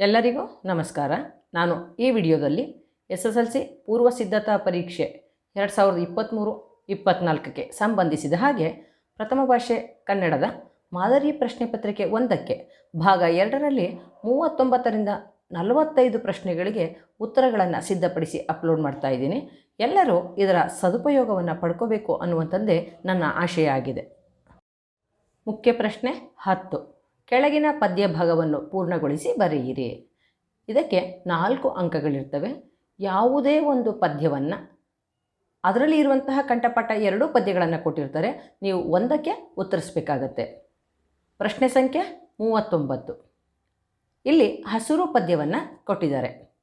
ಎಲ್ಲರಿಗೂ ನಮಸ್ಕಾರ. ನಾನು ಈ ವಿಡಿಯೋದಲ್ಲಿ ಎಸ್ ಎಸ್ ಎಲ್ ಸಿ ಪೂರ್ವ ಸಿದ್ಧತಾ ಪರೀಕ್ಷೆ ಎರಡು ಸಾವಿರದ ಇಪ್ಪತ್ತ್ಮೂರು ಇಪ್ಪತ್ತ್ನಾಲ್ಕಕ್ಕೆ ಸಂಬಂಧಿಸಿದ ಹಾಗೆ ಪ್ರಥಮ ಭಾಷೆ ಕನ್ನಡದ ಮಾದರಿ ಪ್ರಶ್ನೆ ಪತ್ರಿಕೆ ಒಂದಕ್ಕೆ ಭಾಗ ಎರಡರಲ್ಲಿ ಮೂವತ್ತೊಂಬತ್ತರಿಂದ ನಲವತ್ತೈದು ಪ್ರಶ್ನೆಗಳಿಗೆ ಉತ್ತರಗಳನ್ನು ಸಿದ್ಧಪಡಿಸಿ ಅಪ್ಲೋಡ್ ಮಾಡ್ತಾ ಇದ್ದೀನಿ. ಎಲ್ಲರೂ ಇದರ ಸದುಪಯೋಗವನ್ನು ಪಡ್ಕೋಬೇಕು ಅನ್ನುವಂಥದ್ದೇ ನನ್ನ ಆಶಯ ಆಗಿದೆ ಮುಖ್ಯ ಪ್ರಶ್ನೆ ಹತ್ತು. ಕೆಳಗಿನ ಪದ್ಯ ಭಾಗವನ್ನು ಪೂರ್ಣಗೊಳಿಸಿ ಬರೆಯಿರಿ. ಇದಕ್ಕೆ ನಾಲ್ಕು ಅಂಕಗಳಿರ್ತವೆ. ಯಾವುದೇ ಒಂದು ಪದ್ಯವನ್ನು ಅದರಲ್ಲಿ ಇರುವಂತಹ ಕಂಠಪಾಠ ಎರಡೂ ಪದ್ಯಗಳನ್ನು ಕೊಟ್ಟಿರ್ತಾರೆ. ನೀವು ಒಂದಕ್ಕೆ ಉತ್ತರಿಸಬೇಕಾಗತ್ತೆ. ಪ್ರಶ್ನೆ ಸಂಖ್ಯೆ ಮೂವತ್ತೊಂಬತ್ತು. ಇಲ್ಲಿ ಹಸುರು ಪದ್ಯವನ್ನು ಕೊಟ್ಟಿದ್ದಾರೆ.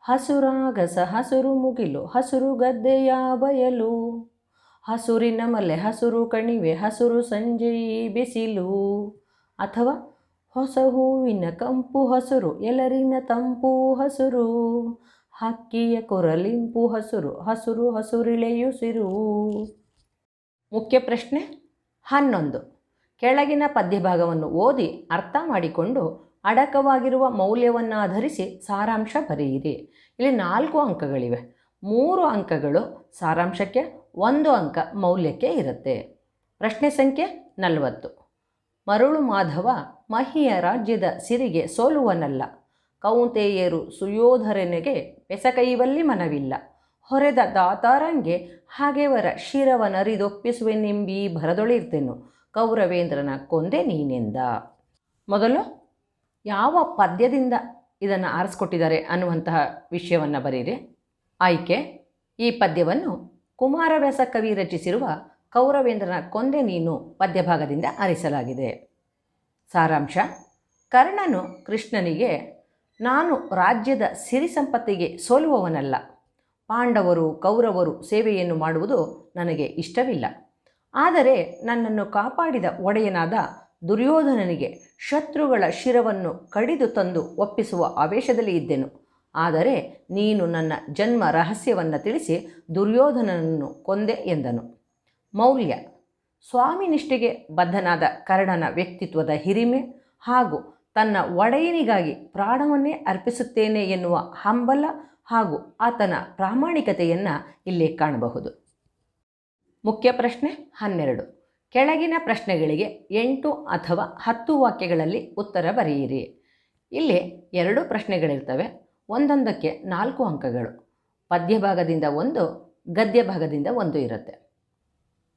ಹಸುರಾಗಸ ಹಸುರು ಮುಗಿಲು, ಹಸುರು ಗದ್ದೆಯ ಬಯಲು ಹಸುರಿನ ಮಲೆ ಹಸುರು ಕಣಿವೆ, ಹಸುರು ಸಂಜೆಯಿ ಬಿಸಿಲು ಅಥವಾ ಹೊಸ ಹೂವಿನ ಕಂಪು ಹಸುರು ಎಲರಿನ ತಂಪು ಹಸುರು. ಹಕ್ಕಿಯ ಕೊರಲಿಂಪು ಹಸುರು ಹಸುರು ಹಸುರಿಳೆಯುಸಿರು ಮುಖ್ಯ ಪ್ರಶ್ನೆ ಹನ್ನೊಂದು. ಕೆಳಗಿನ ಪದ್ಯಭಾಗವನ್ನು ಓದಿ ಅರ್ಥ ಮಾಡಿಕೊಂಡು ಅಡಕವಾಗಿರುವ ಮೌಲ್ಯವನ್ನಾಧರಿಸಿ ಸಾರಾಂಶ ಬರೆಯಿರಿ. ಇಲ್ಲಿ ನಾಲ್ಕು ಅಂಕಗಳಿವೆ. ಮೂರು ಅಂಕಗಳು ಸಾರಾಂಶಕ್ಕೆ, ಒಂದು ಅಂಕ ಮೌಲ್ಯಕ್ಕೆ ಇರುತ್ತೆ. ಪ್ರಶ್ನೆ ಸಂಖ್ಯೆ ನಲವತ್ತು. ಮರುಳು ಮಾಧವ ಮಹಿಯ ರಾಜ್ಯದ ಸಿರಿಗೆ ಸೋಲುವನಲ್ಲ. ಕೌಂತೆಯರು ಸುಯೋಧರನಿಗೆ ಬೆಸಕೈವಲ್ಲಿ ಮನವಿಲ್ಲ. ಹೊರೆದ ದಾತಾರಂಗೆ ಹಾಗೆವರ ಶಿರವನರಿದೊಪ್ಪಿಸುವೆನೆಂಬೀ ಭರದೊಳಿರ್ತೇನು ಕೌರವೇಂದ್ರನ ಕೊಂದೆ ನೀನೆಂದ. ಮೊದಲು ಯಾವ ಪದ್ಯದಿಂದ ಇದನ್ನು ಆರಿಸ್ಕೊಟ್ಟಿದ್ದಾರೆ ಅನ್ನುವಂತಹ ವಿಷಯವನ್ನು ಬರೀರಿ. ಆಯ್ಕೆ, ಈ ಪದ್ಯವನ್ನು ಕುಮಾರವ್ಯಾಸ ಕವಿ ರಚಿಸಿರುವ ಕೌರವೇಂದ್ರನ ಕೊಂದೆ ನೀನು ಪದ್ಯಭಾಗದಿಂದ ಆರಿಸಲಾಗಿದೆ. ಸಾರಾಂಶ. ಕರ್ಣನು ಕೃಷ್ಣನಿಗೆ, ನಾನು ರಾಜ್ಯದ ಸಿರಿ ಸಂಪತ್ತಿಗೆ ಸೋಲುವವನಲ್ಲ. ಪಾಂಡವರು, ಕೌರವರು ಸೇವೆಯನ್ನು ಮಾಡುವುದು ನನಗೆ ಇಷ್ಟವಿಲ್ಲ. ಆದರೆ ನನ್ನನ್ನು ಕಾಪಾಡಿದ ಒಡೆಯನಾದ ದುರ್ಯೋಧನನಿಗೆ ಶತ್ರುಗಳ ಶಿರವನ್ನು ಕಡಿದು ತಂದು ಒಪ್ಪಿಸುವ ಆವೇಶದಲ್ಲಿ ಇದ್ದೆನು. ಆದರೆ ನೀನು ನನ್ನ ಜನ್ಮ ರಹಸ್ಯವನ್ನು ತಿಳಿಸಿ ದುರ್ಯೋಧನನನ್ನು ಕೊಂದೆ ಎಂದನು. ಮೌಲ್ಯ ಸ್ವಾಮಿನಿಷ್ಠೆಗೆ ಬದ್ಧನಾದ ಕರ್ಣನ ವ್ಯಕ್ತಿತ್ವದ ಹಿರಿಮೆ ಹಾಗೂ ತನ್ನ ಒಡೆಯನಿಗಾಗಿ ಪ್ರಾಣವನ್ನೇ ಅರ್ಪಿಸುತ್ತೇನೆ ಎನ್ನುವ ಹಂಬಲ ಹಾಗೂ ಆತನ ಪ್ರಾಮಾಣಿಕತೆಯನ್ನು ಇಲ್ಲಿ ಕಾಣಬಹುದು. ಮುಖ್ಯ ಪ್ರಶ್ನೆ ಹನ್ನೆರಡು. ಕೆಳಗಿನ ಪ್ರಶ್ನೆಗಳಿಗೆ ಎಂಟು ಅಥವಾ ಹತ್ತು ವಾಕ್ಯಗಳಲ್ಲಿ ಉತ್ತರ ಬರೆಯಿರಿ. ಇಲ್ಲಿ ಎರಡು ಪ್ರಶ್ನೆಗಳಿರ್ತವೆ, ಒಂದೊಂದಕ್ಕೆ ನಾಲ್ಕು ಅಂಕಗಳು. ಪದ್ಯ ಭಾಗದಿಂದ ಒಂದು ಗದ್ಯ ಭಾಗದಿಂದ ಒಂದು ಇರುತ್ತೆ.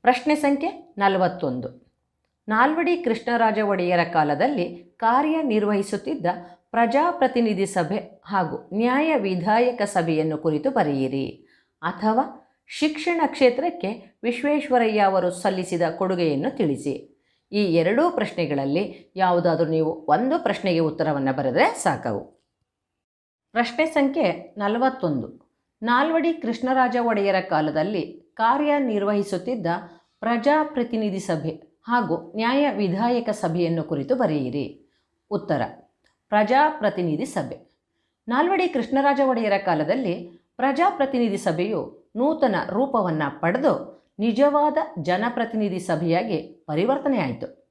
ಪ್ರಶ್ನೆ ಸಂಖ್ಯೆ ನಲವತ್ತೊಂದು. ನಾಲ್ವಡಿ ಕೃಷ್ಣರಾಜ ಒಡೆಯರ ಕಾಲದಲ್ಲಿ ಕಾರ್ಯನಿರ್ವಹಿಸುತ್ತಿದ್ದ ಪ್ರಜಾಪ್ರತಿನಿಧಿ ಸಭೆ ಹಾಗೂ ನ್ಯಾಯ ವಿಧಾಯಕ ಸಭೆಯನ್ನು ಕುರಿತು ಬರೆಯಿರಿ. ಅಥವಾ ಶಿಕ್ಷಣ ಕ್ಷೇತ್ರಕ್ಕೆ ವಿಶ್ವೇಶ್ವರಯ್ಯ ಅವರು ಸಲ್ಲಿಸಿದ ಕೊಡುಗೆಯನ್ನು ತಿಳಿಸಿ. ಈ ಎರಡೂ ಪ್ರಶ್ನೆಗಳಲ್ಲಿ ಯಾವುದಾದ್ರೂ ನೀವು ಒಂದು ಪ್ರಶ್ನೆಗೆ ಉತ್ತರವನ್ನು ಬರೆದರೆ ಸಾಕವು. ಪ್ರಶ್ನೆ ಸಂಖ್ಯೆ ನಲವತ್ತೊಂದು. ನಾಲ್ವಡಿ ಕೃಷ್ಣರಾಜ ಒಡೆಯರ ಕಾಲದಲ್ಲಿ ಕಾರ್ಯನಿರ್ವಹಿಸುತ್ತಿದ್ದ ಪ್ರಜಾಪ್ರತಿನಿಧಿ ಸಭೆ ಹಾಗೂ ನ್ಯಾಯ ವಿಧಾಯಕ ಸಭೆಯನ್ನು ಕುರಿತು ಬರೆಯಿರಿ. ಉತ್ತರ, ಪ್ರಜಾಪ್ರತಿನಿಧಿ ಸಭೆ. ನಾಲ್ವಡಿ ಕೃಷ್ಣರಾಜ ಒಡೆಯರ ಕಾಲದಲ್ಲಿ ಪ್ರಜಾಪ್ರತಿನಿಧಿ ಸಭೆಯು ನೂತನ ರೂಪವನ್ನು ಪಡೆದು ನಿಜವಾದ ಜನಪ್ರತಿನಿಧಿ ಸಭೆಯಾಗಿ ಪರಿವರ್ತನೆಯಾಯಿತು.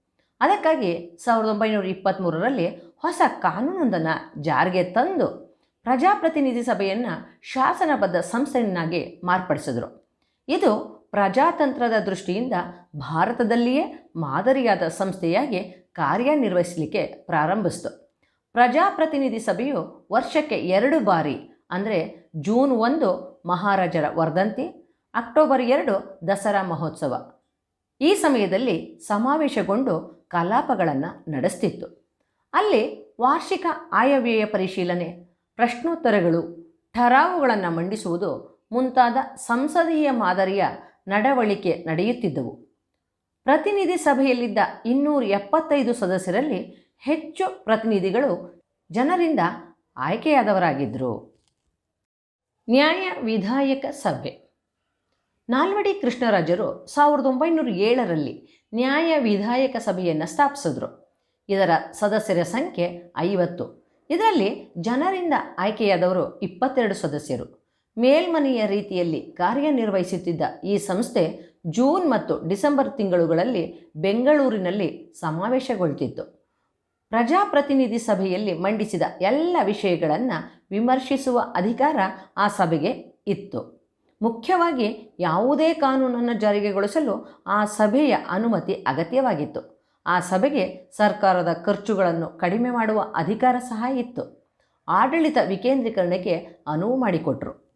ಅದಕ್ಕಾಗಿ ಸಾವಿರದ ಒಂಬೈನೂರ ಇಪ್ಪತ್ತ್ಮೂರರಲ್ಲಿ ಹೊಸ ಕಾನೂನೊಂದನ್ನು ಜಾರಿಗೆ ತಂದು ಪ್ರಜಾಪ್ರತಿನಿಧಿ ಸಭೆಯನ್ನು ಶಾಸನಬದ್ಧ ಸಂಸ್ಥೆಯನ್ನಾಗಿ ಮಾರ್ಪಡಿಸಿದರು. ಇದು ಪ್ರಜಾತಂತ್ರದ ದೃಷ್ಟಿಯಿಂದ ಭಾರತದಲ್ಲಿಯೇ ಮಾದರಿಯಾದ ಸಂಸ್ಥೆಯಾಗಿ ಕಾರ್ಯನಿರ್ವಹಿಸಲಿಕ್ಕೆ ಪ್ರಾರಂಭಿಸಿತು. ಪ್ರಜಾಪ್ರತಿನಿಧಿ ಸಭೆಯು ವರ್ಷಕ್ಕೆ ಎರಡು ಬಾರಿ, ಅಂದರೆ ಜೂನ್ ಒಂದು ಮಹಾರಾಜರ ವರ್ಧಂತಿ, ಅಕ್ಟೋಬರ್ ಎರಡು ದಸರಾ ಮಹೋತ್ಸವ. ಈ ಸಮಯದಲ್ಲಿ ಸಮಾವೇಶಗೊಂಡು ಕಲಾಪಗಳನ್ನು ನಡೆಸ್ತಿತ್ತು. ಅಲ್ಲಿ ವಾರ್ಷಿಕ ಆಯವ್ಯಯ ಪರಿಶೀಲನೆ, ಪ್ರಶ್ನೋತ್ತರಗಳು, ಠರಾವುಗಳನ್ನು ಮಂಡಿಸುವುದು ಮುಂತಾದ ಸಂಸದೀಯ ಮಾದರಿಯ ನಡವಳಿಕೆ ನಡೆಯುತ್ತಿದ್ದವು. ಪ್ರತಿನಿಧಿ ಸಭೆಯಲ್ಲಿದ್ದ ಇನ್ನೂರ ಎಪ್ಪತ್ತೈದು ಸದಸ್ಯರಲ್ಲಿ ಹೆಚ್ಚು ಪ್ರತಿನಿಧಿಗಳು ಜನರಿಂದ ಆಯ್ಕೆಯಾದವರಾಗಿದ್ದರು. ನ್ಯಾಯ ವಿಧಾಯಕ ಸಭೆ. ನಾಲ್ವಡಿ ಕೃಷ್ಣರಾಜರು ಸಾವಿರದ ಒಂಬೈನೂರ ಏಳರಲ್ಲಿ ನ್ಯಾಯ ವಿಧಾಯಕ ಸಭೆಯನ್ನು ಸ್ಥಾಪಿಸಿದ್ರು. ಇದರ ಸದಸ್ಯರ ಸಂಖ್ಯೆ ಐವತ್ತು. ಇದರಲ್ಲಿ ಜನರಿಂದ ಆಯ್ಕೆಯಾದವರು ಇಪ್ಪತ್ತೆರಡು ಸದಸ್ಯರು. ಮೇಲ್ಮನೆಯ ರೀತಿಯಲ್ಲಿ ಕಾರ್ಯನಿರ್ವಹಿಸುತ್ತಿದ್ದ ಈ ಸಂಸ್ಥೆ ಜೂನ್ ಮತ್ತು ಡಿಸೆಂಬರ್ ತಿಂಗಳುಗಳಲ್ಲಿ ಬೆಂಗಳೂರಿನಲ್ಲಿ ಸಮಾವೇಶಗೊಳ್ತಿತ್ತು. ಪ್ರಜಾಪ್ರತಿನಿಧಿ ಸಭೆಯಲ್ಲಿ ಮಂಡಿಸಿದ ಎಲ್ಲ ವಿಷಯಗಳನ್ನು ವಿಮರ್ಶಿಸುವ ಅಧಿಕಾರ ಆ ಸಭೆಗೆ ಇತ್ತು. ಮುಖ್ಯವಾಗಿ ಯಾವುದೇ ಕಾನೂನನ್ನು ಜಾರಿಗೆಗೊಳಿಸಲು ಆ ಸಭೆಯ ಅನುಮತಿ ಅಗತ್ಯವಾಗಿತ್ತು. ಆ ಸಭೆಗೆ ಸರ್ಕಾರದ ಖರ್ಚುಗಳನ್ನು ಕಡಿಮೆ ಮಾಡುವ ಅಧಿಕಾರ ಸಹ ಇತ್ತು. ಆಡಳಿತ ವಿಕೇಂದ್ರೀಕರಣಕ್ಕೆ ಅನುವು ಮಾಡಿಕೊಟ್ರು.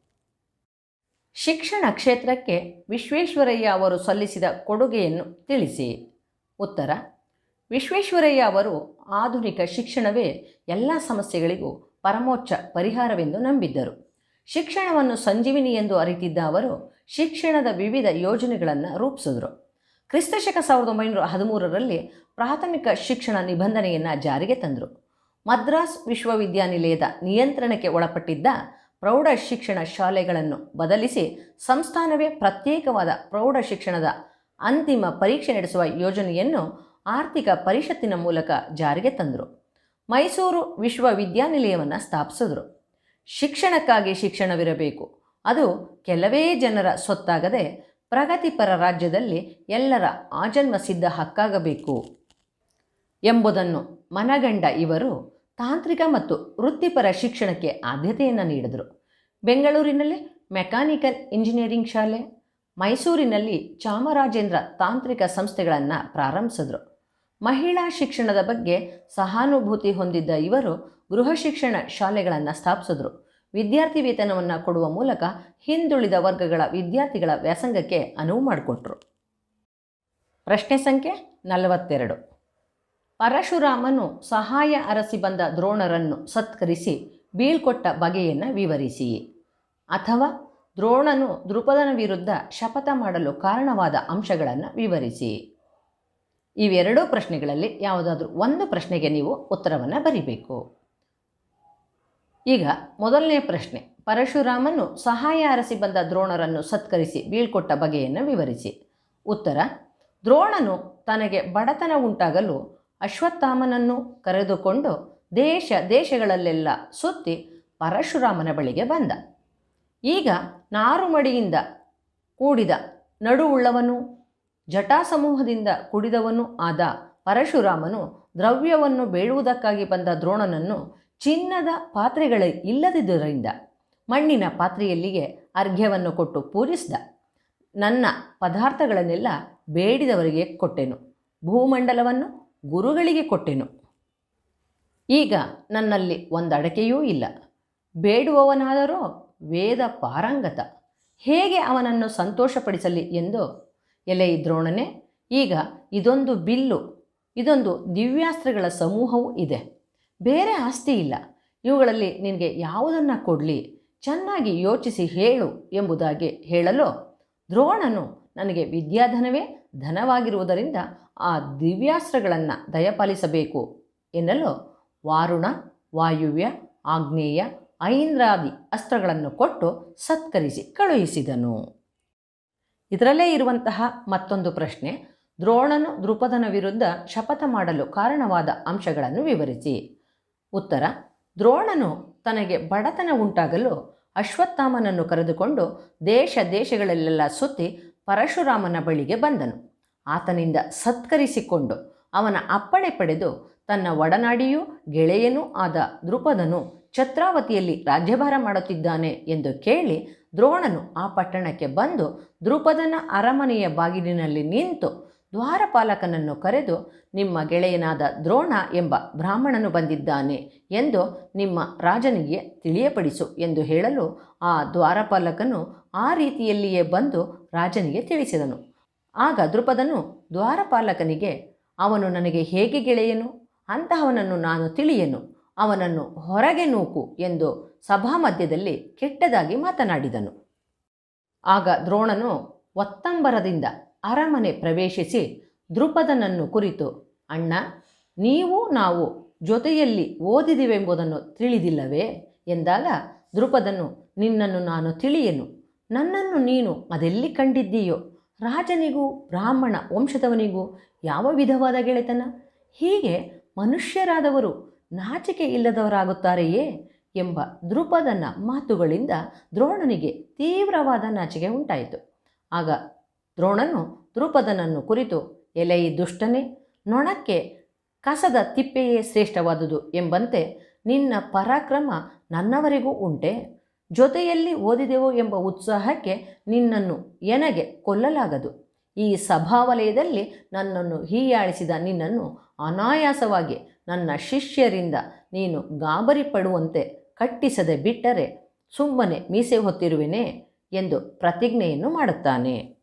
ಶಿಕ್ಷಣ ಕ್ಷೇತ್ರಕ್ಕೆ ವಿಶ್ವೇಶ್ವರಯ್ಯ ಅವರು ಸಲ್ಲಿಸಿದ ಕೊಡುಗೆಯನ್ನು ತಿಳಿಸಿ. ಉತ್ತರ, ವಿಶ್ವೇಶ್ವರಯ್ಯ ಅವರು ಆಧುನಿಕ ಶಿಕ್ಷಣವೇ ಎಲ್ಲ ಸಮಸ್ಯೆಗಳಿಗೂ ಪರಮೋಚ್ಚ ಪರಿಹಾರವೆಂದು ನಂಬಿದ್ದರು. ಶಿಕ್ಷಣವನ್ನು ಸಂಜೀವಿನಿ ಎಂದು ಅರಿತಿದ್ದ ಅವರು ಶಿಕ್ಷಣದ ವಿವಿಧ ಯೋಜನೆಗಳನ್ನು ರೂಪಿಸಿದರು. ಕ್ರಿಸ್ತಶಕ ಸಾವಿರದ ಒಂಬೈನೂರ ಹದಿಮೂರರಲ್ಲಿ ಪ್ರಾಥಮಿಕ ಶಿಕ್ಷಣ ನಿಬಂಧನೆಯನ್ನು ಜಾರಿಗೆ ತಂದರು. ಮದ್ರಾಸ್ ವಿಶ್ವವಿದ್ಯಾನಿಲಯದ ನಿಯಂತ್ರಣಕ್ಕೆ ಒಳಪಟ್ಟಿದ್ದ ಪ್ರೌಢ ಶಿಕ್ಷಣ ಶಾಲೆಗಳನ್ನು ಬದಲಿಸಿ ಸಂಸ್ಥಾನವೇ ಪ್ರತ್ಯೇಕವಾದ ಪ್ರೌಢ ಶಿಕ್ಷಣದ ಅಂತಿಮ ಪರೀಕ್ಷೆ ನಡೆಸುವ ಯೋಜನೆಯನ್ನು ಆರ್ಥಿಕ ಪರಿಷತ್ತಿನ ಮೂಲಕ ಜಾರಿಗೆ ತಂದರು. ಮೈಸೂರು ವಿಶ್ವವಿದ್ಯಾನಿಲಯವನ್ನು ಸ್ಥಾಪಿಸಿದ್ರು. ಶಿಕ್ಷಣಕ್ಕಾಗಿ ಶಿಕ್ಷಣವಿರಬೇಕು. ಅದು ಕೆಲವೇ ಜನರ ಸೊತ್ತಾಗದೆ ಪ್ರಗತಿಪರ ರಾಜ್ಯದಲ್ಲಿ ಎಲ್ಲರ ಆಜನ್ಮ ಸಿದ್ಧ ಹಕ್ಕಾಗಬೇಕು. ಎಂಬುದನ್ನು ಮನಗಂಡ ಇವರು ತಾಂತ್ರಿಕ ಮತ್ತು ವೃತ್ತಿಪರ ಶಿಕ್ಷಣಕ್ಕೆ ಆದ್ಯತೆಯನ್ನು ನೀಡಿದರು. ಬೆಂಗಳೂರಿನಲ್ಲಿ ಮೆಕ್ಯಾನಿಕಲ್ ಇಂಜಿನಿಯರಿಂಗ್ ಶಾಲೆ, ಮೈಸೂರಿನಲ್ಲಿ ಚಾಮರಾಜೇಂದ್ರ ತಾಂತ್ರಿಕ ಸಂಸ್ಥೆಗಳನ್ನು ಪ್ರಾರಂಭಿಸಿದರು. ಮಹಿಳಾ ಶಿಕ್ಷಣದ ಬಗ್ಗೆ ಸಹಾನುಭೂತಿ ಹೊಂದಿದ್ದ ಇವರು ಗೃಹ ಶಿಕ್ಷಣ ಶಾಲೆಗಳನ್ನು ಸ್ಥಾಪಿಸಿದರು. ವಿದ್ಯಾರ್ಥಿ ವೇತನವನ್ನು ಕೊಡುವ ಮೂಲಕ ಹಿಂದುಳಿದ ವರ್ಗಗಳ ವಿದ್ಯಾರ್ಥಿಗಳ ವ್ಯಾಸಂಗಕ್ಕೆ ಅನುವು ಮಾಡಿಕೊಟ್ರು. ಪ್ರಶ್ನೆ ಸಂಖ್ಯೆ ನಲವತ್ತೆರಡು. ಪರಶುರಾಮನು ಸಹಾಯ ಅರಸಿ ಬಂದ ದ್ರೋಣರನ್ನು ಸತ್ಕರಿಸಿ ಬೀಳ್ಕೊಟ್ಟ ಬಗೆಯನ್ನು ವಿವರಿಸಿ ಅಥವಾ ದ್ರೋಣನು ದೃಪದನ ವಿರುದ್ಧ ಶಪಥ ಮಾಡಲು ಕಾರಣವಾದ ಅಂಶಗಳನ್ನು ವಿವರಿಸಿ ಇವೆರಡೂ ಪ್ರಶ್ನೆಗಳಲ್ಲಿ ಯಾವುದಾದ್ರೂ ಒಂದು ಪ್ರಶ್ನೆಗೆ ನೀವು ಉತ್ತರವನ್ನು ಬರೀಬೇಕು. ಈಗ ಮೊದಲನೇ ಪ್ರಶ್ನೆ, ಪರಶುರಾಮನು ಸಹಾಯ ಅರಸಿ ಬಂದ ದ್ರೋಣರನ್ನು ಸತ್ಕರಿಸಿ ಬೀಳ್ಕೊಟ್ಟ ಬಗೆಯನ್ನು ವಿವರಿಸಿ. ಉತ್ತರ, ದ್ರೋಣನು ತನಗೆ ಬಡತನ ಉಂಟಾಗಲು ಅಶ್ವತ್ಥಾಮನನ್ನು ಕರೆದುಕೊಂಡು ದೇಶ ದೇಶಗಳಲ್ಲೆಲ್ಲ ಸುತ್ತಿ ಪರಶುರಾಮನ ಬಳಿಗೆ ಬಂದ. ಈಗ ನಾರುಮಡಿಯಿಂದ ಕೂಡಿದ ನಡುವುಳ್ಳವನು, ಜಟಾಸಮೂಹದಿಂದ ಕುಡಿದವನು ಆದ ಪರಶುರಾಮನು ದ್ರವ್ಯವನ್ನು ಬೇಡುವುದಕ್ಕಾಗಿ ಬಂದ ದ್ರೋಣನನ್ನು ಚಿನ್ನದ ಪಾತ್ರೆಗಳೇ ಇಲ್ಲದಿದ್ದರಿಂದ ಮಣ್ಣಿನ ಪಾತ್ರೆಯಲ್ಲಿಗೆ ಅರ್ಘ್ಯವನ್ನು ಕೊಟ್ಟು ಪೂರಿಸಿದ ನನ್ನ ಪದಾರ್ಥಗಳನ್ನೆಲ್ಲ ಬೇಡಿದವರಿಗೆ ಕೊಟ್ಟೆನು. ಭೂಮಂಡಲವನ್ನು ಗುರುಗಳಿಗೆ ಕೊಟ್ಟೆನು. ಈಗ ನನ್ನಲ್ಲಿ ಒಂದಡಕೆಯೂ ಇಲ್ಲ. ಬೇಡುವವನಾದರೂ ವೇದ ಪಾರಂಗತ. ಹೇಗೆ ಅವನನ್ನು ಸಂತೋಷಪಡಿಸಲಿ ಎಂದು? ಎಲೆ ದ್ರೋಣನೆ ಈಗ ಇದೊಂದು ಬಿಲ್ಲು, ಇದೊಂದು ದಿವ್ಯಾಸ್ತ್ರಗಳ ಸಮೂಹವೂ ಇದೆ. ಬೇರೆ ಆಸ್ತಿ ಇಲ್ಲ. ಇವುಗಳಲ್ಲಿ ನಿನಗೆ ಯಾವುದನ್ನು ಕೊಡಲಿ? ಚೆನ್ನಾಗಿ ಯೋಚಿಸಿ ಹೇಳು ಎಂಬುದಾಗಿ ಹೇಳಲು? ದ್ರೋಣನು ನನಗೆ ವಿದ್ಯಾಧನವೇ ಧನವಾಗಿರುವುದರಿಂದ ಆ ದಿವ್ಯಾಸ್ತ್ರಗಳನ್ನು ದಯಪಾಲಿಸಬೇಕು ಎನ್ನಲು ವಾರುಣ, ವಾಯುವ್ಯ, ಆಗ್ನೇಯ, ಐಂದ್ರಾದಿ ಅಸ್ತ್ರಗಳನ್ನು ಕೊಟ್ಟು ಸತ್ಕರಿಸಿ ಕಳುಹಿಸಿದನು. ಇದರಲ್ಲೇ ಇರುವಂತಹ ಮತ್ತೊಂದು ಪ್ರಶ್ನೆ, ದ್ರೋಣನು ದೃಪದನ ವಿರುದ್ಧ ಶಪಥ ಮಾಡಲು ಕಾರಣವಾದ ಅಂಶಗಳನ್ನು ವಿವರಿಸಿ. ಉತ್ತರ, ದ್ರೋಣನು ತನಗೆ ಬಡತನ ಉಂಟಾಗಲು ಅಶ್ವತ್ಥಾಮನನ್ನು ಕರೆದುಕೊಂಡು ದೇಶ ದೇಶಗಳಲ್ಲೆಲ್ಲ ಸುತ್ತಿ ಪರಶುರಾಮನ ಬಳಿಗೆ ಬಂದನು. ಆತನಿಂದ ಸತ್ಕರಿಸಿಕೊಂಡು ಅವನ ಅಪ್ಪಣೆ ಪಡೆದು ತನ್ನ ಒಡನಾಡಿಯೂ ಗೆಳೆಯನೂ ಆದ ದೃಪದನು ಛತ್ರಾವತಿಯಲ್ಲಿ ರಾಜ್ಯಭಾರ ಮಾಡುತ್ತಿದ್ದಾನೆ ಎಂದು ಕೇಳಿ ದ್ರೋಣನು ಆ ಪಟ್ಟಣಕ್ಕೆ ಬಂದು ದೃಪದನ ಅರಮನೆಯ ಬಾಗಿಲಿನಲ್ಲಿ ನಿಂತು ದ್ವಾರಪಾಲಕನನ್ನು ಕರೆದು ನಿಮ್ಮ ಗೆಳೆಯನಾದ ದ್ರೋಣ ಎಂಬ ಬ್ರಾಹ್ಮಣನು ಬಂದಿದ್ದಾನೆ ಎಂದು ನಿಮ್ಮ ರಾಜನಿಗೆ ತಿಳಿಯಪಡಿಸು ಎಂದು ಹೇಳಲು ಆ ದ್ವಾರಪಾಲಕನು ಆ ರೀತಿಯಲ್ಲಿಯೇ ಬಂದು ರಾಜನಿಗೆ ತಿಳಿಸಿದನು. ಆಗ ದೃಪದನು ದ್ವಾರಪಾಲಕನಿಗೆ, ಅವನು ನನಗೆ ಹೇಗೆ ಗೆಳೆಯನು? ಅಂತಹವನನ್ನು ನಾನು ತಿಳಿಯನು. ಅವನನ್ನು ಹೊರಗೆ ನೂಕು ಎಂದು ಸಭಾಮಧ್ಯದಲ್ಲಿ ಕೆಟ್ಟದಾಗಿ ಮಾತನಾಡಿದನು. ಆಗ ದ್ರೋಣನು ಒತ್ತಂಬರದಿಂದ ಅರಮನೆ ಪ್ರವೇಶಿಸಿ ದೃಪದನನ್ನು ಕುರಿತು, ಅಣ್ಣ, ನೀವು ನಾವು ಜೊತೆಯಲ್ಲಿ ಓದಿದಿವೆಂಬುದನ್ನು ತಿಳಿದಿಲ್ಲವೇ? ಎಂದಾಗ ದೃಪದನು ನಿನ್ನನ್ನು ನಾನು ತಿಳಿಯೆನು. ನನ್ನನ್ನು ನೀನು ಅದೆಲ್ಲಿ ಕಂಡಿದ್ದೀಯೋ? ರಾಜನಿಗೂ, ಬ್ರಾಹ್ಮಣ ವಂಶದವನಿಗೂ ಯಾವ ವಿಧವಾದ ಗೆಳೆತನ? ಹೀಗೆ ಮನುಷ್ಯರಾದವರು ನಾಚಿಕೆ ಇಲ್ಲದವರಾಗುತ್ತಾರೆಯೇ? ಎಂಬ ದೃಪದನ ಮಾತುಗಳಿಂದ ದ್ರೋಣನಿಗೆ ತೀವ್ರವಾದ ನಾಚಿಕೆ ಉಂಟಾಯಿತು. ಆಗ ದ್ರೋಣನು ದ್ರುಪದನನ್ನು ಕುರಿತು ಎಲೆಯಿ ದುಷ್ಟನೇ, ನೊಣಕ್ಕೆ ಕಸದ ತಿಪ್ಪೆಯೇ ಶ್ರೇಷ್ಠವಾದುದು ಎಂಬಂತೆ ನಿನ್ನ ಪರಾಕ್ರಮ ನನ್ನವರಿಗೂ ಉಂಟೆ. ಜೊತೆಯಲ್ಲಿ ಓದಿದೆವು ಎಂಬ ಉತ್ಸಾಹಕ್ಕೆ ನಿನ್ನನ್ನು ಎನಗೆ ಕೊಲ್ಲಲಾಗದು. ಈ ಸಭಾವಲಯದಲ್ಲಿ ನನ್ನನ್ನು ಹೀಯಾಳಿಸಿದ ನಿನ್ನನ್ನು ಅನಾಯಾಸವಾಗಿ ನನ್ನ ಶಿಷ್ಯರಿಂದ ನೀನು ಗಾಬರಿ ಪಡುವಂತೆ ಕಟ್ಟಿಸದೆ ಬಿಟ್ಟರೆ ಸುಮ್ಮನೆ ಮೀಸೆ ಹೊತ್ತಿರುವೆನೆ ಎಂದು ಪ್ರತಿಜ್ಞೆಯನ್ನು ಮಾಡುತ್ತಾನೆ.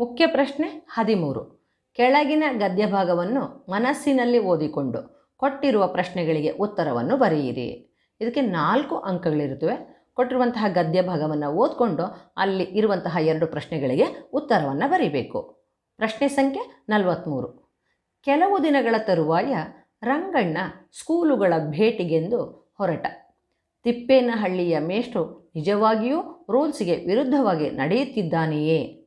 ಮುಖ್ಯ ಪ್ರಶ್ನೆ ಹದಿಮೂರು. ಕೆಳಗಿನ ಗದ್ಯಭಾಗವನ್ನು ಮನಸ್ಸಿನಲ್ಲಿ ಓದಿಕೊಂಡು ಕೊಟ್ಟಿರುವ ಪ್ರಶ್ನೆಗಳಿಗೆ ಉತ್ತರವನ್ನು ಬರೆಯಿರಿ. ಇದಕ್ಕೆ ನಾಲ್ಕು ಅಂಕಗಳಿರುತ್ತವೆ. ಕೊಟ್ಟಿರುವಂತಹ ಗದ್ಯ ಭಾಗವನ್ನು ಓದ್ಕೊಂಡು ಅಲ್ಲಿ ಇರುವಂತಹ ಎರಡು ಪ್ರಶ್ನೆಗಳಿಗೆ ಉತ್ತರವನ್ನು ಬರೀಬೇಕು. ಪ್ರಶ್ನೆ ಸಂಖ್ಯೆ ನಲವತ್ತ್ಮೂರು ಕೆಲವು ದಿನಗಳ ತರುವಾಯ ರಂಗಣ್ಣ ಸ್ಕೂಲುಗಳ ಭೇಟಿಗೆಂದು ಹೊರಟ. ತಿಪ್ಪೇನಹಳ್ಳಿಯ ಮೇಷ್ಟು ನಿಜವಾಗಿಯೂ ರೂಲ್ಸ್ಗೆ ವಿರುದ್ಧವಾಗಿ ನಡೆಯುತ್ತಿದ್ದಾನೆಯೇ?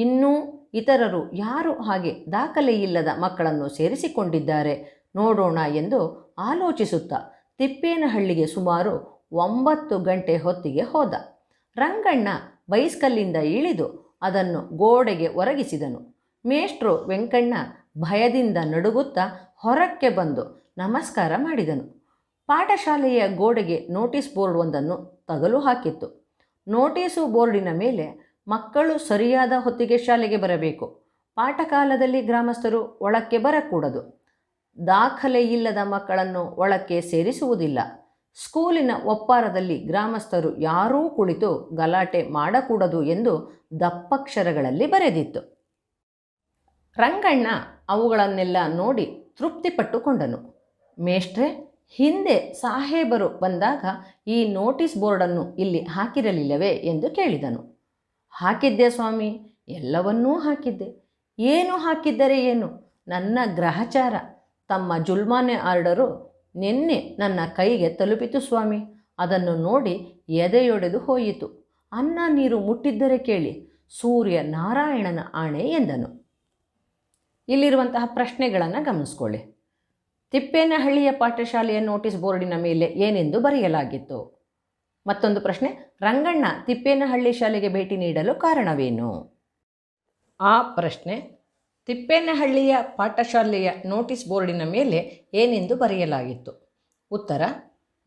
ಇನ್ನೂ ಇತರರು ಯಾರು ಹಾಗೆ ದಾಖಲೆಯಿಲ್ಲದ ಮಕ್ಕಳನ್ನು ಸೇರಿಸಿಕೊಂಡಿದ್ದಾರೆ ನೋಡೋಣ ಎಂದು ಆಲೋಚಿಸುತ್ತಾ ತಿಪ್ಪೇನಹಳ್ಳಿಗೆ ಸುಮಾರು ಒಂಬತ್ತು ಗಂಟೆ ಹೊತ್ತಿಗೆ ಹೋದ. ರಂಗಣ್ಣ ಬೈಸ್ಕಲ್ಲಿಂದ ಇಳಿದು ಅದನ್ನು ಗೋಡೆಗೆ ಒರಗಿಸಿದನು. ಮೇಷ್ಟ್ರು ವೆಂಕಣ್ಣ ಭಯದಿಂದ ನಡುಗುತ್ತಾ ಹೊರಕ್ಕೆ ಬಂದು ನಮಸ್ಕಾರ ಮಾಡಿದನು. ಪಾಠಶಾಲೆಯ ಗೋಡೆಗೆ ನೋಟಿಸ್ ಬೋರ್ಡ್ ಒಂದನ್ನು ತಗಲು ಹಾಕಿತ್ತು. ನೋಟಿಸು ಬೋರ್ಡಿನ ಮೇಲೆ ಮಕ್ಕಳು ಸರಿಯಾದ ಹೊತ್ತಿಗೆ ಶಾಲೆಗೆ ಬರಬೇಕು. ಪಾಠಕಾಲದಲ್ಲಿ ಗ್ರಾಮಸ್ಥರು ಒಳಕ್ಕೆ ಬರಕೂಡದು. ದಾಖಲೆ ಇಲ್ಲದ ಮಕ್ಕಳನ್ನು ಒಳಕ್ಕೆ ಸೇರಿಸುವುದಿಲ್ಲ. ಸ್ಕೂಲಿನ ಒಪ್ಪಾರದಲ್ಲಿ ಗ್ರಾಮಸ್ಥರು ಯಾರೂ ಕುಳಿತು ಗಲಾಟೆ ಮಾಡಕೂಡದು ಎಂದು ದಪ್ಪಕ್ಷರಗಳಲ್ಲಿ ಬರೆದಿತ್ತು. ರಂಗಣ್ಣ ಅವುಗಳನ್ನೆಲ್ಲ ನೋಡಿ ತೃಪ್ತಿಪಟ್ಟುಕೊಂಡನು. ಮೇಷ್ಟ್ರೆ, ಹಿಂದೆ ಸಾಹೇಬರು ಬಂದಾಗ ಈ ನೋಟಿಸ್ ಬೋರ್ಡನ್ನು ಇಲ್ಲಿ ಹಾಕಿರಲಿಲ್ಲವೇ ಎಂದು ಕೇಳಿದನು. ಹಾಕಿದ್ದೆ ಸ್ವಾಮಿ, ಎಲ್ಲವನ್ನೂ ಹಾಕಿದ್ದೆ. ಏನು ಹಾಕಿದ್ದರೆ ಏನು? ನನ್ನ ಗ್ರಹಚಾರ. ತಮ್ಮ ಜುಲ್ಮಾನೆ ಆರ್ಡರು ನಿನ್ನೆ ನನ್ನ ಕೈಗೆ ತಲುಪಿತು ಸ್ವಾಮಿ. ಅದನ್ನು ನೋಡಿ ಎದೆಯೊಡೆದು ಹೋಯಿತು. ಅನ್ನ ನೀರು ಮುಟ್ಟಿದ್ದರೆ ಕೇಳಿ, ಸೂರ್ಯ ನಾರಾಯಣನ ಆಣೆ ಎಂದನು. ಇಲ್ಲಿರುವಂತಹ ಪ್ರಶ್ನೆಗಳನ್ನು ಗಮನಿಸ್ಕೊಳ್ಳಿ. ತಿಪ್ಪೇನಹಳ್ಳಿಯ ಪಾಠಶಾಲೆಯ ನೋಟಿಸ್ ಬೋರ್ಡಿನ ಮೇಲೆ ಏನೆಂದು ಬರೆಯಲಾಗಿತ್ತು? ಮತ್ತೊಂದು ಪ್ರಶ್ನೆ, ರಂಗಣ್ಣ ತಿಪ್ಪೇನಹಳ್ಳಿ ಶಾಲೆಗೆ ಭೇಟಿ ನೀಡಲು ಕಾರಣವೇನು? ಆ ಪ್ರಶ್ನೆ, ತಿಪ್ಪೇನಹಳ್ಳಿಯ ಪಾಠಶಾಲೆಯ ನೋಟಿಸ್ ಬೋರ್ಡಿನ ಮೇಲೆ ಏನೆಂದು ಬರೆಯಲಾಗಿತ್ತು? ಉತ್ತರ,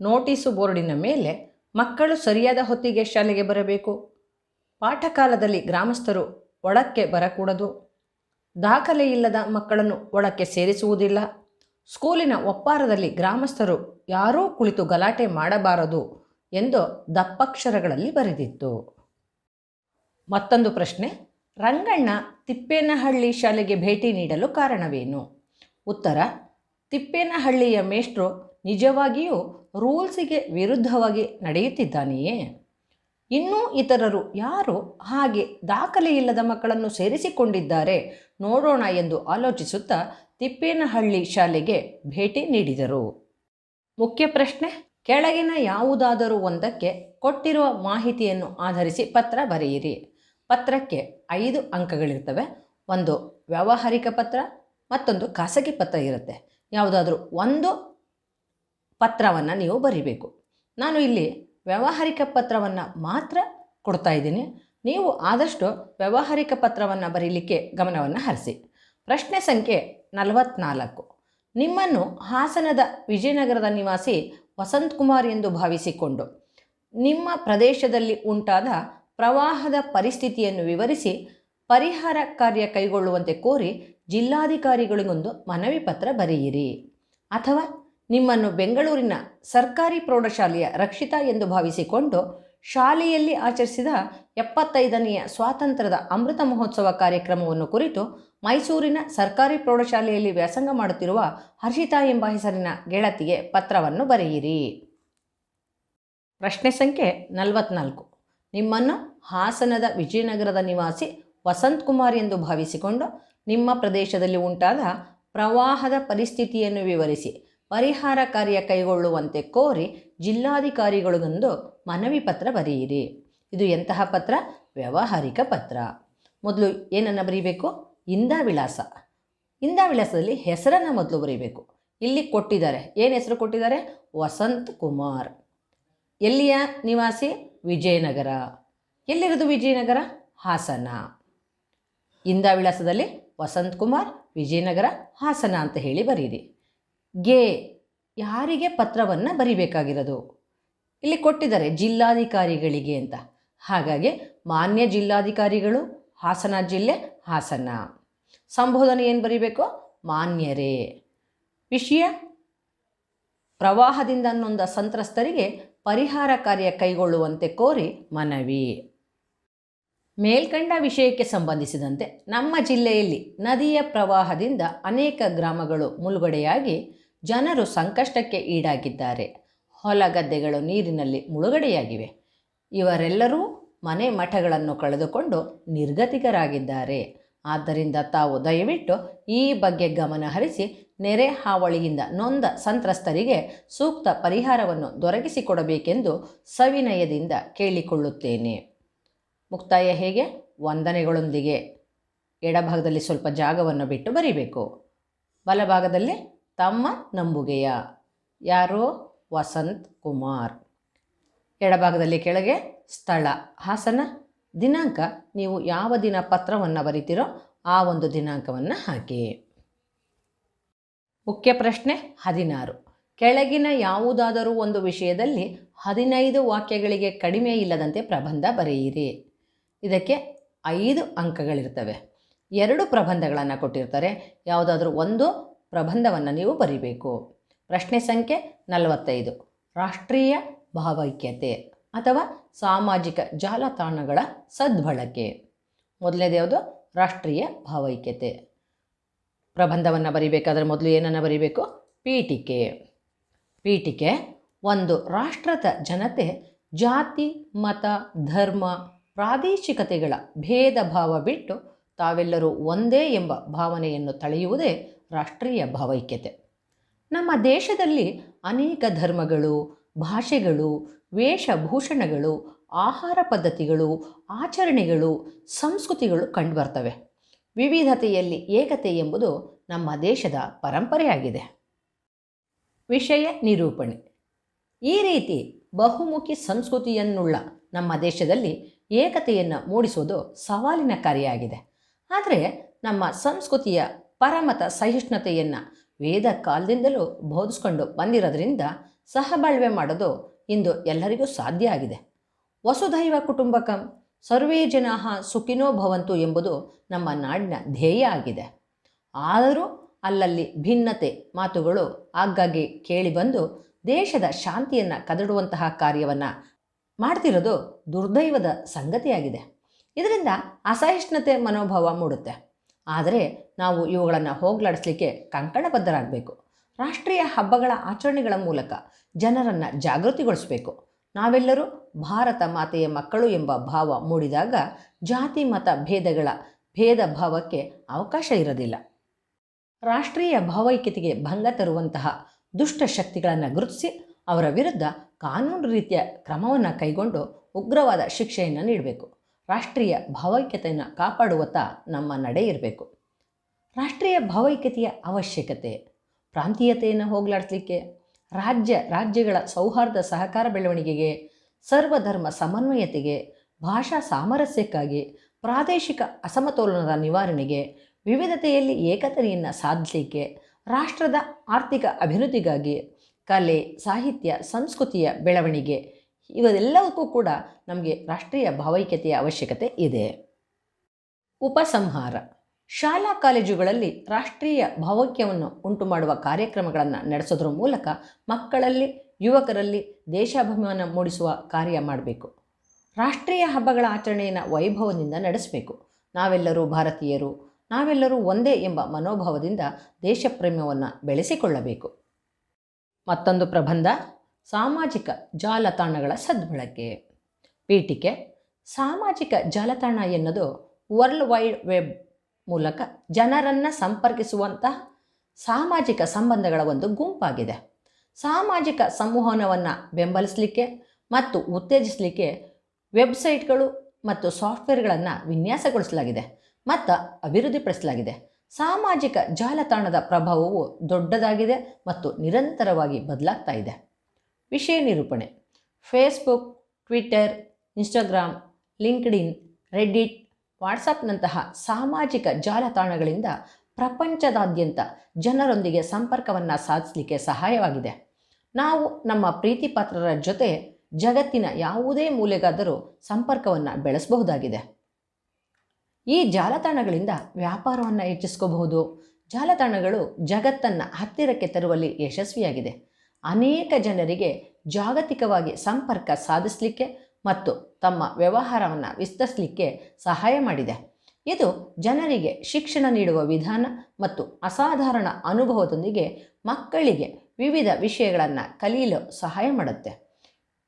ನೋಟಿಸು ಬೋರ್ಡಿನ ಮೇಲೆ ಮಕ್ಕಳು ಸರಿಯಾದ ಹೊತ್ತಿಗೆ ಶಾಲೆಗೆ ಬರಬೇಕು. ಪಾಠಕಾಲದಲ್ಲಿ ಗ್ರಾಮಸ್ಥರು ಒಳಕ್ಕೆ ಬರಕೂಡದು. ದಾಖಲೆ ಇಲ್ಲದ ಮಕ್ಕಳನ್ನು ಒಳಕ್ಕೆ ಸೇರಿಸುವುದಿಲ್ಲ. ಸ್ಕೂಲಿನ ಒಪ್ಪಾರದಲ್ಲಿ ಗ್ರಾಮಸ್ಥರು ಯಾರೂ ಕುಳಿತು ಗಲಾಟೆ ಮಾಡಬಾರದು. ಎಂದು ದಪ್ಪಕ್ಷರಗಳಲ್ಲಿ ಬರೆದಿತ್ತು. ಮತ್ತೊಂದು ಪ್ರಶ್ನೆ, ರಂಗಣ್ಣ ತಿಪ್ಪೇನಹಳ್ಳಿ ಶಾಲೆಗೆ ಭೇಟಿ ನೀಡಲು ಕಾರಣವೇನು? ಉತ್ತರ, ತಿಪ್ಪೇನಹಳ್ಳಿಯ ಮೇಷ್ಟ್ರು ನಿಜವಾಗಿಯೂ ರೂಲ್ಸಿಗೆ ವಿರುದ್ಧವಾಗಿ ನಡೆಯುತ್ತಿದ್ದಾನೆಯೇ? ಇನ್ನೂ ಇತರರು ಯಾರು ಹಾಗೆ ದಾಖಲೆ ಇಲ್ಲದ ಮಕ್ಕಳನ್ನು ಸೇರಿಸಿಕೊಂಡಿದ್ದಾರೆ ನೋಡೋಣ ಎಂದು ಆಲೋಚಿಸುತ್ತಾ ತಿಪ್ಪೇನಹಳ್ಳಿ ಶಾಲೆಗೆ ಭೇಟಿ ನೀಡಿದರು. ಮುಖ್ಯ ಪ್ರಶ್ನೆ ಕೆಳಗಿನ ಯಾವುದಾದರೂ ಒಂದಕ್ಕೆ ಕೊಟ್ಟಿರುವ ಮಾಹಿತಿಯನ್ನು ಆಧರಿಸಿ ಪತ್ರ ಬರೆಯಿರಿ. ಪತ್ರಕ್ಕೆ ಐದು ಅಂಕಗಳಿರ್ತವೆ. ಒಂದು ವ್ಯಾವಹಾರಿಕ ಪತ್ರ, ಮತ್ತೊಂದು ಖಾಸಗಿ ಪತ್ರ ಇರುತ್ತೆ. ಯಾವುದಾದ್ರೂ ಒಂದು ಪತ್ರವನ್ನು ನೀವು ಬರಿಬೇಕು. ನಾನು ಇಲ್ಲಿ ವ್ಯಾವಹಾರಿಕ ಪತ್ರವನ್ನು ಮಾತ್ರ ಕೊಡ್ತಾ ಇದ್ದೀನಿ. ನೀವು ಆದಷ್ಟು ವ್ಯಾವಹಾರಿಕ ಪತ್ರವನ್ನು ಬರೀಲಿಕ್ಕೆ ಗಮನವನ್ನು ಹರಿಸಿ. ಪ್ರಶ್ನೆ ಸಂಖ್ಯೆ ನಲವತ್ನಾಲ್ಕು. ನಿಮ್ಮನ್ನು ಹಾಸನದ ವಿಜಯನಗರದ ನಿವಾಸಿ ವಸಂತ್ ಕುಮಾರ್ ಎಂದು ಭಾವಿಸಿಕೊಂಡು ನಿಮ್ಮ ಪ್ರದೇಶದಲ್ಲಿ ಉಂಟಾದ ಪ್ರವಾಹದ ಪರಿಸ್ಥಿತಿಯನ್ನು ವಿವರಿಸಿ ಪರಿಹಾರ ಕಾರ್ಯ ಕೈಗೊಳ್ಳುವಂತೆ ಕೋರಿ ಜಿಲ್ಲಾಧಿಕಾರಿಗಳಿಗೊಂದು ಮನವಿ ಪತ್ರ ಬರೆಯಿರಿ. ಅಥವಾ ನಿಮ್ಮನ್ನು ಬೆಂಗಳೂರಿನ ಸರ್ಕಾರಿ ಪ್ರೌಢಶಾಲೆಯ ರಕ್ಷಿತಾ ಎಂದು ಭಾವಿಸಿಕೊಂಡು ಶಾಲೆಯಲ್ಲಿ ಆಚರಿಸಿದ ಎಪ್ಪತ್ತೈದನೆಯ ಸ್ವಾತಂತ್ರ್ಯದ ಅಮೃತ ಮಹೋತ್ಸವ ಕಾರ್ಯಕ್ರಮವನ್ನು ಕುರಿತು ಮೈಸೂರಿನ ಸರ್ಕಾರಿ ಪ್ರೌಢಶಾಲೆಯಲ್ಲಿ ವ್ಯಾಸಂಗ ಮಾಡುತ್ತಿರುವ ಹರ್ಷಿತಾ ಎಂಬ ಹೆಸರಿನ ಗೆಳತಿಗೆ ಪತ್ರವನ್ನು ಬರೆಯಿರಿ. ಪ್ರಶ್ನೆ ಸಂಖ್ಯೆ ನಲವತ್ನಾಲ್ಕು. ನಿಮ್ಮನ್ನು ಹಾಸನದ ವಿಜಯನಗರದ ನಿವಾಸಿ ವಸಂತ್ ಕುಮಾರ್ ಎಂದು ಭಾವಿಸಿಕೊಂಡು ನಿಮ್ಮ ಪ್ರದೇಶದಲ್ಲಿ ಉಂಟಾದ ಪ್ರವಾಹದ ಪರಿಸ್ಥಿತಿಯನ್ನು ವಿವರಿಸಿ, ಪರಿಹಾರ ಕಾರ್ಯ ಕೈಗೊಳ್ಳುವಂತೆ ಕೋರಿ ಜಿಲ್ಲಾಧಿಕಾರಿಗಳಿಗೊಂದು ಮನವಿ ಪತ್ರ ಬರೆಯಿರಿ. ಇದು ಎಂತಹ ಪತ್ರ? ವ್ಯಾವಹಾರಿಕ ಪತ್ರ. ಮೊದಲು ಏನನ್ನು ಬರೀಬೇಕು? ಇಂದಾ ವಿಳಾಸ. ಇಂದ ವಿಳಾಸದಲ್ಲಿ ಹೆಸರನ್ನು ಮೊದಲು ಬರೀಬೇಕು. ಇಲ್ಲಿ ಕೊಟ್ಟಿದ್ದಾರೆ. ಏನು ಹೆಸರು ಕೊಟ್ಟಿದ್ದಾರೆ? ವಸಂತ್ ಕುಮಾರ್. ಎಲ್ಲಿಯ ನಿವಾಸಿ? ವಿಜಯನಗರ. ಎಲ್ಲಿರೋದು ವಿಜಯನಗರ? ಹಾಸನ. ಇಂದ ವಿಳಾಸದಲ್ಲಿ ವಸಂತ್ ಕುಮಾರ್, ವಿಜಯನಗರ, ಹಾಸನ ಅಂತ ಹೇಳಿ ಬರೀರಿ. ಗೆ ಯಾರಿಗೆ ಪತ್ರವನ್ನು ಬರಿಬೇಕಾಗಿರೋದು? ಇಲ್ಲಿ ಕೊಟ್ಟಿದ್ದಾರೆ ಜಿಲ್ಲಾಧಿಕಾರಿಗಳಿಗೆ ಅಂತ. ಹಾಗಾಗಿ ಮಾನ್ಯ ಜಿಲ್ಲಾಧಿಕಾರಿಗಳು ಹಾಸನ ಜಿಲ್ಲೆ ಹಾಸನ. ಸಂಬೋಧನೆ ಏನು ಬರೀಬೇಕು? ಮಾನ್ಯರೇ. ವಿಷಯ, ಪ್ರವಾಹದಿಂದ ನೊಂದ ಸಂತ್ರಸ್ತರಿಗೆ ಪರಿಹಾರ ಕಾರ್ಯ ಕೈಗೊಳ್ಳುವಂತೆ ಕೋರಿ ಮನವಿ. ಮೇಲ್ಕಂಡ ವಿಷಯಕ್ಕೆ ಸಂಬಂಧಿಸಿದಂತೆ ನಮ್ಮ ಜಿಲ್ಲೆಯಲ್ಲಿ ನದಿಯ ಪ್ರವಾಹದಿಂದ ಅನೇಕ ಗ್ರಾಮಗಳು ಮುಳುಗಡೆಯಾಗಿ ಜನರು ಸಂಕಷ್ಟಕ್ಕೆ ಈಡಾಗಿದ್ದಾರೆ. ಹೊಲ ಗದ್ದೆಗಳು ನೀರಿನಲ್ಲಿ ಮುಳುಗಡೆಯಾಗಿವೆ. ಇವರೆಲ್ಲರೂ ಮನೆ ಮಠಗಳನ್ನು ಕಳೆದುಕೊಂಡು ನಿರ್ಗತಿಕರಾಗಿದ್ದಾರೆ. ಆದ್ದರಿಂದ ತಾವು ದಯವಿಟ್ಟು ಈ ಬಗ್ಗೆ ಗಮನ ಹರಿಸಿ ನೆರೆ ಹಾವಳಿಯಿಂದ ನೊಂದ ಸಂತ್ರಸ್ತರಿಗೆ ಸೂಕ್ತ ಪರಿಹಾರವನ್ನು ದೊರಕಿಸಿಕೊಡಬೇಕೆಂದು ಸವಿನಯದಿಂದ ಕೇಳಿಕೊಳ್ಳುತ್ತೇನೆ. ಮುಕ್ತಾಯ ಹೇಗೆ? ವಂದನೆಗಳೊಂದಿಗೆ. ಎಡಭಾಗದಲ್ಲಿ ಸ್ವಲ್ಪ ಜಾಗವನ್ನು ಬಿಟ್ಟು ಬರೀಬೇಕು. ಬಲಭಾಗದಲ್ಲಿ ತಮ್ಮ ನಂಬುಗೆಯ. ಯಾರೋ? ವಸಂತ್ ಕುಮಾರ್. ಎಡಭಾಗದಲ್ಲಿ ಕೆಳಗೆ ಸ್ಥಳ. ಹಾಸನ. ದಿನಾಂಕ, ನೀವು ಯಾವ ದಿನ ಪತ್ರವನ್ನು ಬರಿತೀರೋ ಆ ಒಂದು ದಿನಾಂಕವನ್ನು ಹಾಕಿ. ಮುಖ್ಯ ಪ್ರಶ್ನೆ, ಹದಿನಾರು. ಕೆಳಗಿನ ಯಾವುದಾದರೂ ಒಂದು ವಿಷಯದಲ್ಲಿ ಹದಿನೈದು ವಾಕ್ಯಗಳಿಗೆ ಕಡಿಮೆ ಇಲ್ಲದಂತೆ ಪ್ರಬಂಧ ಬರೆಯಿರಿ. ಇದಕ್ಕೆ ಐದು ಅಂಕಗಳಿರ್ತವೆ. ಎರಡು ಪ್ರಬಂಧಗಳನ್ನು ಕೊಟ್ಟಿರ್ತಾರೆ. ಯಾವುದಾದ್ರೂ ಒಂದು ಪ್ರಬಂಧವನ್ನು ನೀವು ಬರಿಬೇಕು. ಪ್ರಶ್ನೆ ಸಂಖ್ಯೆ ನಲವತ್ತೈದು. ರಾಷ್ಟ್ರೀಯ ಭಾವೈಕ್ಯತೆ. ಅಥವಾ ಸಾಮಾಜಿಕ ಜಾಲತಾಣಗಳ ಸದ್ಬಳಕೆ. ಮೊದಲನೇದು ಯಾವುದು? ರಾಷ್ಟ್ರೀಯ ಭಾವೈಕ್ಯತೆ. ಪ್ರಬಂಧವನ್ನು ಬರೀಬೇಕಾದ್ರೆ ಮೊದಲು ಏನನ್ನು ಬರೀಬೇಕು? ಪೀಠಿಕೆ. ಪೀಠಿಕೆ ಒಂದು ರಾಷ್ಟ್ರದ ಜನತೆ, ಜಾತಿ, ಮತ, ಧರ್ಮ, ಪ್ರಾದೇಶಿಕತೆಗಳ ಭೇದ ಭಾವ ಬಿಟ್ಟು ತಾವೆಲ್ಲರೂ ಒಂದೇ ಎಂಬ ಭಾವನೆಯನ್ನು ತಳೆಯುವುದೇ ರಾಷ್ಟ್ರೀಯ ಭಾವೈಕ್ಯತೆ. ನಮ್ಮ ದೇಶದಲ್ಲಿ ಅನೇಕ ಧರ್ಮಗಳು ಭಾಷೆಗಳು, ವೇಷಭೂಷಣಗಳು, ಆಹಾರ ಪದ್ಧತಿಗಳು, ಆಚರಣೆಗಳು, ಸಂಸ್ಕೃತಿಗಳು ಕಂಡುಬರ್ತವೆ. ವಿವಿಧತೆಯಲ್ಲಿ ಏಕತೆ ಎಂಬುದು ನಮ್ಮ ದೇಶದ ಪರಂಪರೆಯಾಗಿದೆ. ವಿಷಯ ನಿರೂಪಣೆ. ಈ ರೀತಿ ಬಹುಮುಖಿ ಸಂಸ್ಕೃತಿಯನ್ನುಳ್ಳ ನಮ್ಮ ದೇಶದಲ್ಲಿ ಏಕತೆಯನ್ನು ಮೂಡಿಸುವುದು ಸವಾಲಿನ ಕಾರ್ಯವಾಗಿದೆ. ಆದರೆ ನಮ್ಮ ಸಂಸ್ಕೃತಿಯ ಪರಮತ ಸಹಿಷ್ಣುತೆಯನ್ನು ವೇದ ಕಾಲದಿಂದಲೂ ಬೋಧಿಸ್ಕೊಂಡು ಬಂದಿರೋದ್ರಿಂದ ಸಹಬಾಳ್ವೆ ಮಾಡೋದು ಇಂದು ಎಲ್ಲರಿಗೂ ಸಾಧ್ಯ ಆಗಿದೆ. ವಸುಧೈವ ಕುಟುಂಬಕಂ, ಸರ್ವೇ ಜನಾಹ ಸುಖಿನೋ ಭವಂತು ಎಂಬುದು ನಮ್ಮ ನಾಡಿನ ಧ್ಯೇಯ ಆಗಿದೆ. ಆದರೂ ಅಲ್ಲಲ್ಲಿ ಭಿನ್ನತೆ ಮಾತುಗಳು ಆಗಾಗ್ಗೆ ಕೇಳಿಬಂದು ದೇಶದ ಶಾಂತಿಯನ್ನು ಕದಡುವಂತಹ ಕಾರ್ಯವನ್ನು ಮಾಡ್ತಿರೋದು ದುರ್ದೈವದ ಸಂಗತಿಯಾಗಿದೆ. ಇದರಿಂದ ಅಸಹಿಷ್ಣುತೆ ಮನೋಭಾವ ಮೂಡುತ್ತೆ. ಆದರೆ ನಾವು ಇವುಗಳನ್ನು ಹೋಗ್ಲಾಡಿಸ್ಲಿಕ್ಕೆ ಕಂಕಣಬದ್ಧರಾಗಬೇಕು. ರಾಷ್ಟ್ರೀಯ ಹಬ್ಬಗಳ ಆಚರಣೆಗಳ ಮೂಲಕ ಜನರನ್ನು ಜಾಗೃತಿಗೊಳಿಸಬೇಕು. ನಾವೆಲ್ಲರೂ ಭಾರತ ಮಾತೆಯ ಮಕ್ಕಳು ಎಂಬ ಭಾವ ಮೂಡಿದಾಗ ಜಾತಿ, ಮತ ಭೇದಗಳ ಭೇದ ಭಾವಕ್ಕೆ ಅವಕಾಶ ಇರೋದಿಲ್ಲ. ರಾಷ್ಟ್ರೀಯ ಭಾವೈಕ್ಯತೆಗೆ ಭಂಗ ತರುವಂತಹ ದುಷ್ಟ ಶಕ್ತಿಗಳನ್ನು ಗುರುತಿಸಿ ಅವರ ವಿರುದ್ಧ ಕಾನೂನು ರೀತಿಯ ಕ್ರಮವನ್ನು ಕೈಗೊಂಡು ಉಗ್ರವಾದ ಶಿಕ್ಷೆಯನ್ನು ನೀಡಬೇಕು. ರಾಷ್ಟ್ರೀಯ ಭಾವೈಕ್ಯತೆಯನ್ನು ಕಾಪಾಡುವತ್ತ ನಮ್ಮ ನಡೆ ಇರಬೇಕು. ರಾಷ್ಟ್ರೀಯ ಭಾವೈಕ್ಯತೆಯ ಅವಶ್ಯಕತೆ ಪ್ರಾಂತೀಯತೆಯನ್ನು ಹೋಗಲಾಡಿಸಲಿಕ್ಕೆ ರಾಜ್ಯ, ರಾಜ್ಯಗಳ ಸೌಹಾರ್ದ ಸಹಕಾರ ಬೆಳವಣಿಗೆಗೆ, ಸರ್ವಧರ್ಮ ಸಮನ್ವಯತೆಗೆ, ಭಾಷಾ ಸಾಮರಸ್ಯಕ್ಕಾಗಿ ಪ್ರಾದೇಶಿಕ ಅಸಮತೋಲನದ ನಿವಾರಣೆಗೆ, ವಿವಿಧತೆಯಲ್ಲಿ ಏಕತೆಯನ್ನು ಸಾಧಿಸಲಿಕ್ಕೆ ರಾಷ್ಟ್ರದ ಆರ್ಥಿಕ ಅಭಿವೃದ್ಧಿಗಾಗಿ ಕಲೆ, ಸಾಹಿತ್ಯ, ಸಂಸ್ಕೃತಿಯ ಬೆಳವಣಿಗೆ ಇವೆಲ್ಲವಕ್ಕೂ ಕೂಡ ನಮಗೆ ರಾಷ್ಟ್ರೀಯ ಭಾವೈಕ್ಯತೆಯ ಅವಶ್ಯಕತೆ ಇದೆ. ಉಪಸಂಹಾರ ಶಾಲಾ ಕಾಲೇಜುಗಳಲ್ಲಿ ರಾಷ್ಟ್ರೀಯ ಭಾವೈಕ್ಯವನ್ನು ಉಂಟು ಮಾಡುವ ಕಾರ್ಯಕ್ರಮಗಳನ್ನು ನಡೆಸೋದ್ರ ಮೂಲಕ ಮಕ್ಕಳಲ್ಲಿ, ಯುವಕರಲ್ಲಿ ದೇಶಾಭಿಮಾನ ಮೂಡಿಸುವ ಕಾರ್ಯ ಮಾಡಬೇಕು. ರಾಷ್ಟ್ರೀಯ ಹಬ್ಬಗಳ ಆಚರಣೆಯನ್ನು ವೈಭವದಿಂದ ನಡೆಸಬೇಕು. ನಾವೆಲ್ಲರೂ ಭಾರತೀಯರು, ನಾವೆಲ್ಲರೂ ಒಂದೇ ಎಂಬ ಮನೋಭಾವದಿಂದ ದೇಶಪ್ರೇಮವನ್ನು ಬೆಳೆಸಿಕೊಳ್ಳಬೇಕು. ಮತ್ತೊಂದು ಪ್ರಬಂಧ, ಸಾಮಾಜಿಕ ಜಾಲತಾಣಗಳ ಸದ್ಬಳಕೆ. ಪೀಠಿಕೆ, ಸಾಮಾಜಿಕ ಜಾಲತಾಣ ಎನ್ನುವುದು ವರ್ಲ್ಡ್ ವೈಡ್ ವೆಬ್ ಮೂಲಕ ಜನರನ್ನು ಸಂಪರ್ಕಿಸುವಂತಹ ಸಾಮಾಜಿಕ ಸಂಬಂಧಗಳ ಒಂದು ಗುಂಪಾಗಿದೆ. ಸಾಮಾಜಿಕ ಸಂವಹನವನ್ನು ಬೆಂಬಲಿಸಲಿಕ್ಕೆ ಮತ್ತು ಉತ್ತೇಜಿಸಲಿಕ್ಕೆ ವೆಬ್ಸೈಟ್ಗಳು ಮತ್ತು ಸಾಫ್ಟ್ವೇರ್ಗಳನ್ನು ವಿನ್ಯಾಸಗೊಳಿಸಲಾಗಿದೆ ಮತ್ತು ಅಭಿವೃದ್ಧಿಪಡಿಸಲಾಗಿದೆ. ಸಾಮಾಜಿಕ ಜಾಲತಾಣದ ಪ್ರಭಾವವು ದೊಡ್ಡದಾಗಿದೆ ಮತ್ತು ನಿರಂತರವಾಗಿ ಬದಲಾಗ್ತಾ ಇದೆ. ವಿಷಯ ನಿರೂಪಣೆ. Facebook Twitter Instagram LinkedIn Reddit ವಾಟ್ಸಪ್ನಂತಹ ಸಾಮಾಜಿಕ ಜಾಲತಾಣಗಳಿಂದ ಪ್ರಪಂಚದಾದ್ಯಂತ ಜನರೊಂದಿಗೆ ಸಂಪರ್ಕವನ್ನು ಸಾಧಿಸಲಿಕ್ಕೆ ಸಹಾಯವಾಗಿದೆ. ನಾವು ನಮ್ಮ ಪ್ರೀತಿಪಾತ್ರರ ಜೊತೆ ಜಗತ್ತಿನ ಯಾವುದೇ ಮೂಲೆಗಾದರೂ ಸಂಪರ್ಕವನ್ನು ಬೆಳೆಸಬಹುದಾಗಿದೆ. ಈ ಜಾಲತಾಣಗಳಿಂದ ವ್ಯಾಪಾರವನ್ನು ಹೆಚ್ಚಿಸ್ಕೋಬಹುದು. ಜಾಲತಾಣಗಳು ಜಗತ್ತನ್ನು ಹತ್ತಿರಕ್ಕೆ ತರುವಲ್ಲಿ ಯಶಸ್ವಿಯಾಗಿದೆ. ಅನೇಕ ಜನರಿಗೆ ಜಾಗತಿಕವಾಗಿ ಸಂಪರ್ಕ ಸಾಧಿಸಲಿಕ್ಕೆ ಮತ್ತು ತಮ್ಮ ವ್ಯವಹಾರವನ್ನು ವಿಸ್ತರಿಸಲಿಕ್ಕೆ ಸಹಾಯ ಮಾಡಿದೆ. ಇದು ಜನರಿಗೆ ಶಿಕ್ಷಣ ನೀಡುವ ವಿಧಾನ ಮತ್ತು ಅಸಾಧಾರಣ ಅನುಭವದೊಂದಿಗೆ ಮಕ್ಕಳಿಗೆ ವಿವಿಧ ವಿಷಯಗಳನ್ನು ಕಲಿಯಲು ಸಹಾಯ ಮಾಡುತ್ತೆ.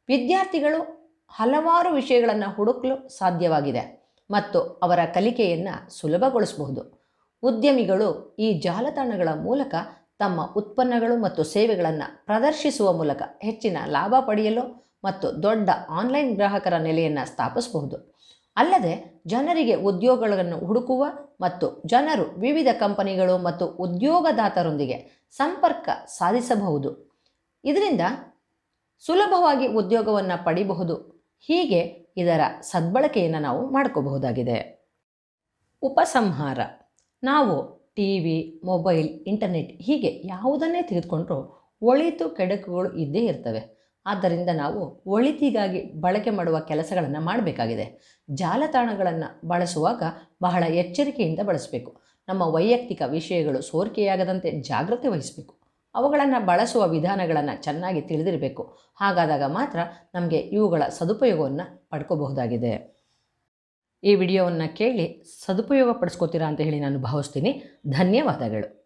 ವಿದ್ಯಾರ್ಥಿಗಳು ಹಲವಾರು ವಿಷಯಗಳನ್ನು ಹುಡುಕಲು ಸಾಧ್ಯವಾಗಿದೆ ಮತ್ತು ಅವರ ಕಲಿಕೆಯನ್ನು ಸುಲಭಗೊಳಿಸಬಹುದು. ಉದ್ಯಮಿಗಳು ಈ ಜಾಲತಾಣಗಳ ಮೂಲಕ ತಮ್ಮ ಉತ್ಪನ್ನಗಳು ಮತ್ತು ಸೇವೆಗಳನ್ನು ಪ್ರದರ್ಶಿಸುವ ಮೂಲಕ ಹೆಚ್ಚಿನ ಲಾಭ ಪಡೆಯಲು ಮತ್ತು ದೊಡ್ಡ ಆನ್ಲೈನ್ ಗ್ರಾಹಕರ ನೆಲೆಯನ್ನು ಸ್ಥಾಪಿಸಬಹುದು. ಅಲ್ಲದೆ ಜನರಿಗೆ ಉದ್ಯೋಗಗಳನ್ನು ಹುಡುಕುವ ಮತ್ತು ಜನರು ವಿವಿಧ ಕಂಪನಿಗಳು ಮತ್ತು ಉದ್ಯೋಗದಾತರೊಂದಿಗೆ ಸಂಪರ್ಕ ಸಾಧಿಸಬಹುದು. ಇದರಿಂದ ಸುಲಭವಾಗಿ ಉದ್ಯೋಗವನ್ನು ಪಡಿಬಹುದು. ಹೀಗೆ ಇದರ ಸದ್ಬಳಕೆಯನ್ನು ನಾವು ಮಾಡ್ಕೋಬಹುದಾಗಿದೆ. ಉಪಸಂಹಾರ. ನಾವು ಟಿ ವಿ, ಮೊಬೈಲ್, ಇಂಟರ್ನೆಟ್ ಹೀಗೆ ಯಾವುದನ್ನೇ ತೆಗೆದುಕೊಂಡ್ರೂ ಒಳಿತು ಕೆಡಕುಗಳು ಇದ್ದೇ ಇರ್ತವೆ. ಆದ್ದರಿಂದ ನಾವು ಒಳಿತಿಗಾಗಿ ಬಳಕೆ ಮಾಡುವ ಕೆಲಸಗಳನ್ನು ಮಾಡಬೇಕಾಗಿದೆ. ಜಾಲತಾಣಗಳನ್ನು ಬಳಸುವಾಗ ಬಹಳ ಎಚ್ಚರಿಕೆಯಿಂದ ಬಳಸಬೇಕು. ನಮ್ಮ ವೈಯಕ್ತಿಕ ವಿಷಯಗಳು ಸೋರಿಕೆಯಾಗದಂತೆ ಜಾಗ್ರತೆ ವಹಿಸಬೇಕು. ಅವುಗಳನ್ನು ಬಳಸುವ ವಿಧಾನಗಳನ್ನು ಚೆನ್ನಾಗಿ ತಿಳಿದಿರಬೇಕು. ಹಾಗಾದಾಗ ಮಾತ್ರ ನಮಗೆ ಇವುಗಳ ಸದುಪಯೋಗವನ್ನು ಪಡ್ಕೋಬಹುದಾಗಿದೆ. ಈ ವಿಡಿಯೋವನ್ನು ಕೇಳಿ ಸದುಪಯೋಗ ಪಡಿಸ್ಕೋತೀರಾ ಅಂತ ಹೇಳಿ ನಾನು ಭಾವಿಸ್ತೀನಿ. ಧನ್ಯವಾದಗಳು.